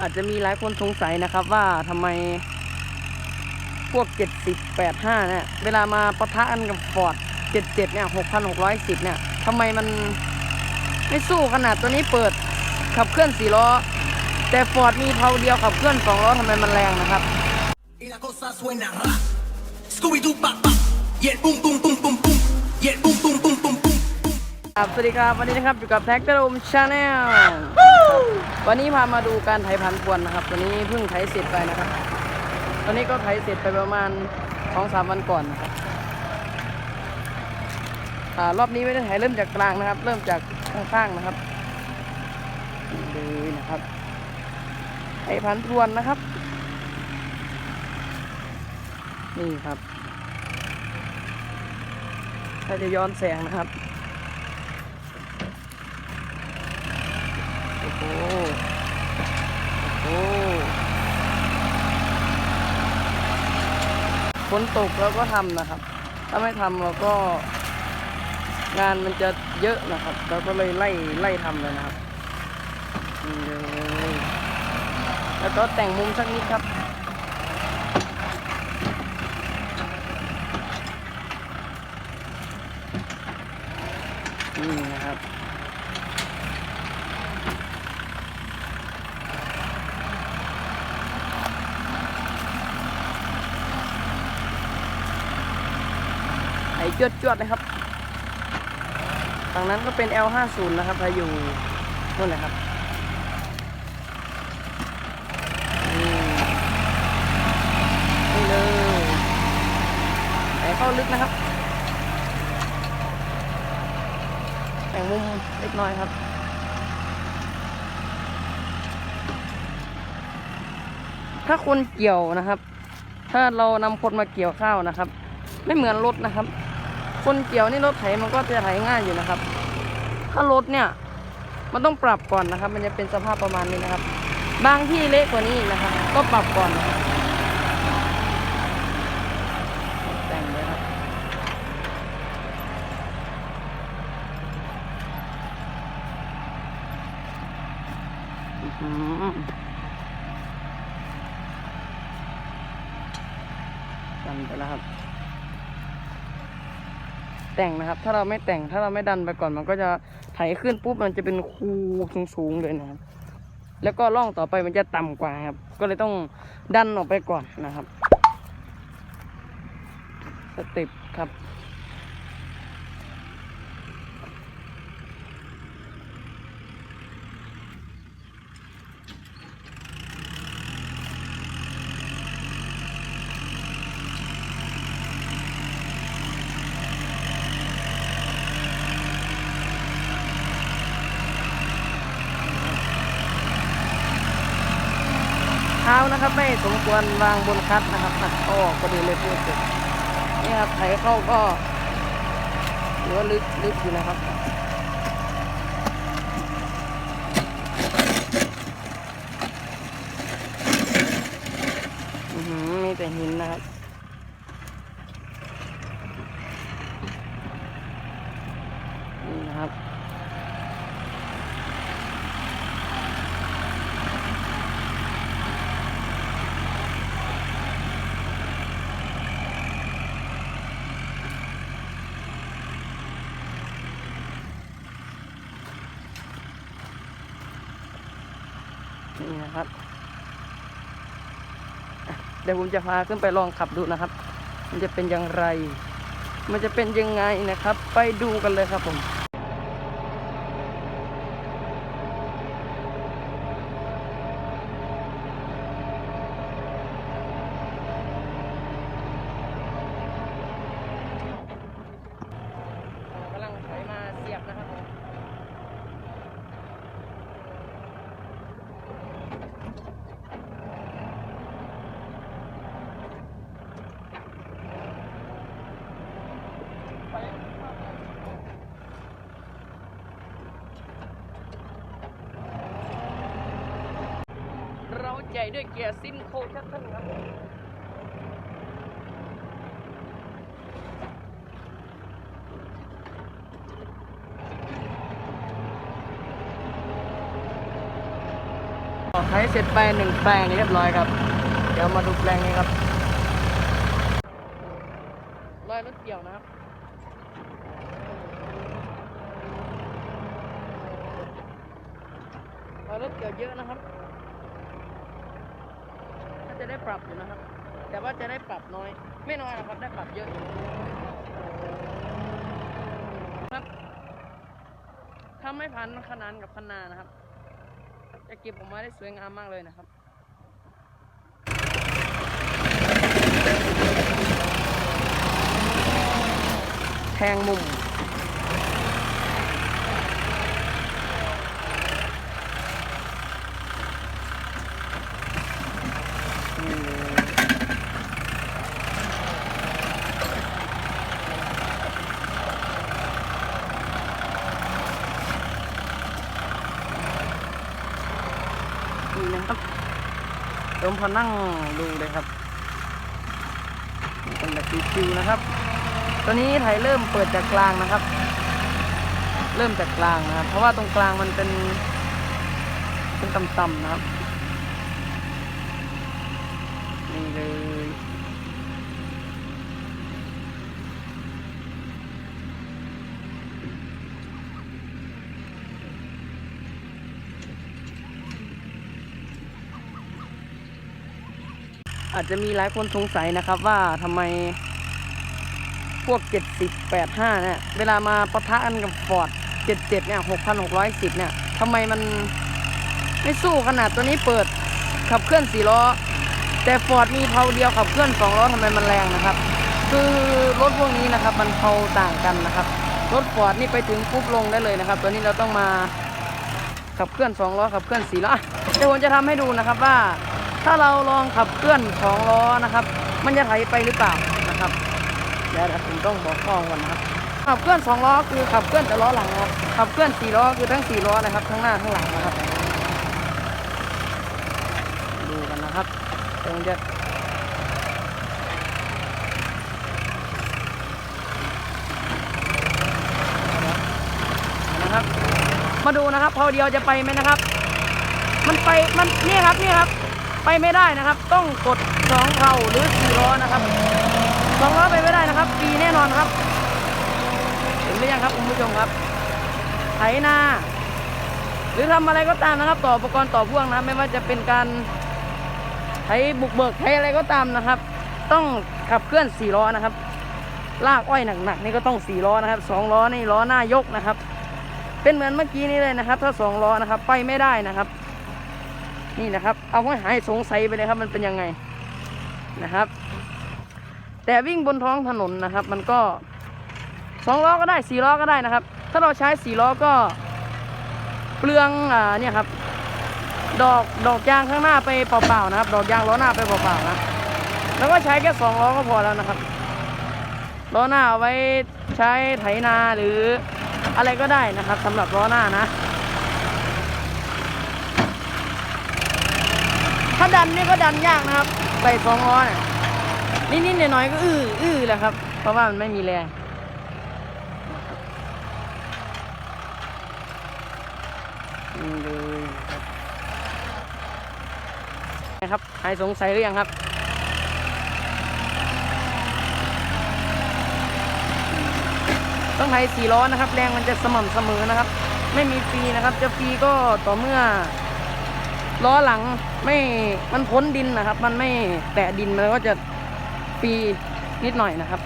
อาจจะมีหลายคนสงสัยนะครับว่าทำไมพวก 70 85 เนี่ย เวลามาปะทะกันกับฟอร์ด77 เนี่ย 6,610 เนี่ยทำไมมันไม่สู้ขนาดตัวนี้เปิดขับเคลื่อน4ล้อ แต่ฟอร์ดมีเพาเดียวขับเคลื่อน2ล้อทำไมมันแรงนะครับ Y la cosa suena ra. Scooby Doo pap pap. Y el pum ครับสวัสดีครับวันนี้นะครับอยู่กับแท็กเตอร์โอมชาแนลวันนี้พามาดูการไถพันธุ์พวนนะครับตัวนี้เพิ่งไถเสร็จไปนะครับตอนนี้ก็ไถเสร็จไปประมาณสองสามวันก่อนนะครับอ่ารอบนี้ไม่ได้ไถเริ่มจากกลางนะครับ เริ่มจากข้างๆนะครับนี่เลยนะครับไถพันธุ์พวนนะครับ นี่ครับถ้าจะย้อนแสงนะครับ โหโอ้ฝนตกเราก็ทำนะครับ ถ้าไม่ทำเราก็ งานมันจะเยอะนะครับ เราก็เลยไล่ไล่ทำเลยนะครับเลยแล้วก็แต่งมุมสักนิดครับ นี่นะครับ ไอ้ จวดจวดๆนะครับฝั่งนั้นก็เป็น L50 นะครับถ้ายู่นู่นแหละครับนี่เลยไอ้เข้าลึกนะครับแต่งมุมเล็กน้อยครับถ้าคนเกี่ยวนะครับ ถ้าเรานำคนมาเกี่ยวข้าวนะครับ ไม่เหมือนรถนะครับ คนเกี่ยวนี่รถไถมันก็จะไถง่ายอยู่นะครับ ถ้ารถเนี่ยมันต้องปรับก่อนนะครับ มันจะเป็นสภาพประมาณนี้นะครับ บางที่เละกว่านี้นะครับ ก็ปรับก่อนนะครับแต่งเลยครับอื้อหือดันไปแล้วครับ แต่งนะครับ ถ้าเราไม่แต่งถ้าเราไม่ดันไปก่อนมันก็จะไถขึ้นปุ๊บมันจะเป็นคูสูงๆเลยนะครับ แล้วก็ร่องต่อไปมันจะต่ำกว่าครับ ก็เลยต้องดันออกไปก่อนนะครับ สเต็ปครับ ท้านะครับ ไม่สมควรวางบนคัดนะครับหักเข้าออกพอดีเลยพูดถึงนี่ครับไถเข้าก็ถือว่าลึกลึกอยู่นะครับอือหือมีแต่หินนะครับ นี่นะครับ เดี๋ยวผมจะพาขึ้นไปลองขับดูนะครับ มันจะเป็นอย่างไร มันจะเป็นยังไงนะครับ ไปดูกันเลยครับผม กำลังถอยมาเสียบนะครับผม เราใจ ด้วยเกียร์ซินโคชัตเทิลครับไถเสร็จไปหนึ่งแปลงเรียบร้อยครับ เดี๋ยวมาดูแปลงนี้ครับรอยรถเกี่ยวนะครับรอยรถเกี่ยวเยอะนะครับถ้าจะ ได้ปรับอยู่นะครับ แต่ว่าจะได้ปรับน้อย ไม่น้อยนะครับได้ปรับเยอะอยู่ครับทำให้พันขนานกับขนานะครับ จะเก็บออกมาได้สวยงามมากเลยนะครับแทงมุม อืมนี่นะครับผ มพอนั่งดูเลยครับเป็นแบบชิวๆนะครับ ตัวนี้ไทยเริ่มเปิดจากกลางนะครับ เริ่มจากกลางนะครับ เพราะว่าตรงกลางมันเป็นเป็นต่ำๆนะครับนี่เลย อาจจะมีหลายคนสงสัยนะครับว่าทำไมพวก 70 85 เนี่ย เวลามาปะทะกันกับฟอร์ด77 เนี่ย 6,610 เนี่ยทำไมมันไม่สู้ขนาดตัวนี้เปิดขับเคลื่อน4ล้อ แต่ฟอร์ดมีเพลาเดียวขับเคลื่อน2ล้อทำไมมันแรงนะครับ คือรถพวกนี้นะครับ มันเพาต่างกันนะครับ รถฟอร์ดนี่ไปถึงปุ๊บลงได้เลยนะครับ ตัวนี้เราต้องมาขับเคลื่อน2ล้อขับเคลื่อน4ล้อเดี๋ยวผมจะทำให้ดูนะครับว่า ถ้าเราลองขับเคลื่อน2ล้อนะครับ มันจะไถไปหรือเปล่านะครับเดี๋ยวผมต้องบอกข้อก่อนนะครับ ขับเคลื่อน2ล้อคือขับเคลื่อนแต่ล้อหลังครับขับเคลื่อน4ล้อคือทั้ง4ล้อนะครับทั้งหน้าทั้งหลังนะครับ ดูกันนะครับเดี๋ยวผมจะนะครับ มาดูนะครับพอเดียวจะไปไหมนะครับ มันไปมันนี่ครับนี่ครับ ไปไม่ได้นะครับ ต้องกดสองเข่าหรือสี่ล้อนะครับสองล้อไปไม่ได้นะครับฟรีแน่นอนครับเห็นหรือยังครับคุณผู้ชมครับ ไถนา หรือทำอะไรก็ตามนะครับ ต่ออุปกรณ์ต่อพ่วงนะไม่ว่าจะเป็นการไถบุกเบิกไถอะไรก็ตามนะครับ ต้องขับเคลื่อนสี่ล้อนะครับลากอ้อยหนักๆนี่ก็ต้องสี่ล้อนะครับสองล้อนี่ล้อหน้ายกนะครับ เป็นเหมือนเมื่อกี้นี้เลยนะครับ ถ้าสองล้อนะครับ ไปไม่ได้นะครับ นี่นะครับ เอาให้หายสงสัยไปเลยครับ มันเป็นยังไงนะครับ แต่วิ่งบนท้องถนนนะครับ มันก็สองล้อก็ได้สี่ล้อก็ได้นะครับ ถ้าเราใช้สี่ล้อก็เปลืองอ่าเนี่ยครับดอกดอกยางข้างหน้าไปเปล่าๆนะครับ ดอกยางล้อหน้าไปเปล่าๆนะแล้วก็ใช้แค่สองล้อก็พอแล้วนะครับล้อหน้าเอาไว้ใช้ไถนาหรืออะไรก็ได้นะครับสำหรับล้อหน้านะ ถ้าดันนี่ก็ดันยากนะครับใส่สองล้อเนี่ยนิดๆหน่อยๆก็อื้ออื้อแหละครับ เพราะว่ามันไม่มีแรงนี่เลยนะครับหายสงสัยหรือยังครับต้องไถสี่ล้อนะครับ แรงมันจะสม่ำเสมอนะครับ ไม่มีฟรีนะครับ จะฟรีก็ต่อเมื่อ ล้อหลังไม่มันพ้นดินนะครับ มันไม่แตะดินมันก็จะฟรีนิดหน่อยนะครับ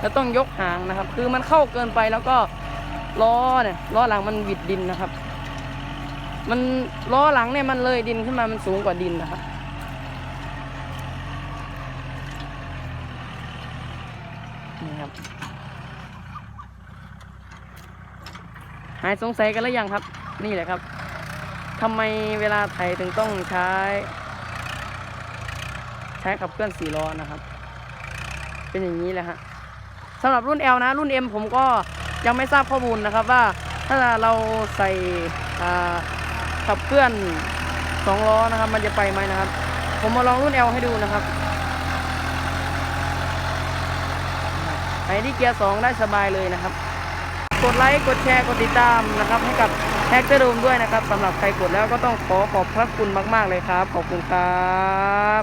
แล้วต้องยกหางนะครับ คือมันเข้าเกินไปแล้วก็ล้อเนี่ยล้อหลังมันบิดดินนะครับ มันล้อหลังเนี่ยมันเลยดินขึ้นมามันสูงกว่าดินนะครับนี่ครับหายสงสัยกันแล้วยังครับ นี่แหละครับ ทำไมเวลาไถถึงต้องใช้ ใช้ขับเคลื่อนสี่ล้อนะครับ เป็นอย่างนี้แหละฮะสำหรับรุ่น L นะ รุ่น M ผมก็ยังไม่ทราบข้อมูลนะครับว่าถ้าเราใส่ขับเคลื่อนสองล้อนะครับ มันจะไปไหมนะครับ ผมมาลองรุ่น L ให้ดูนะครับไอ้ที่เกียร์สองได้สบายเลยนะครับ กดไลค์กดแชร์กดติดตามนะครับให้กับ แฮกเตอร์โดมด้วยนะครับสำหรับใครกดแล้วก็ต้องขอขอบพระคุณมาก ๆ เลยครับ ขอบคุณครับ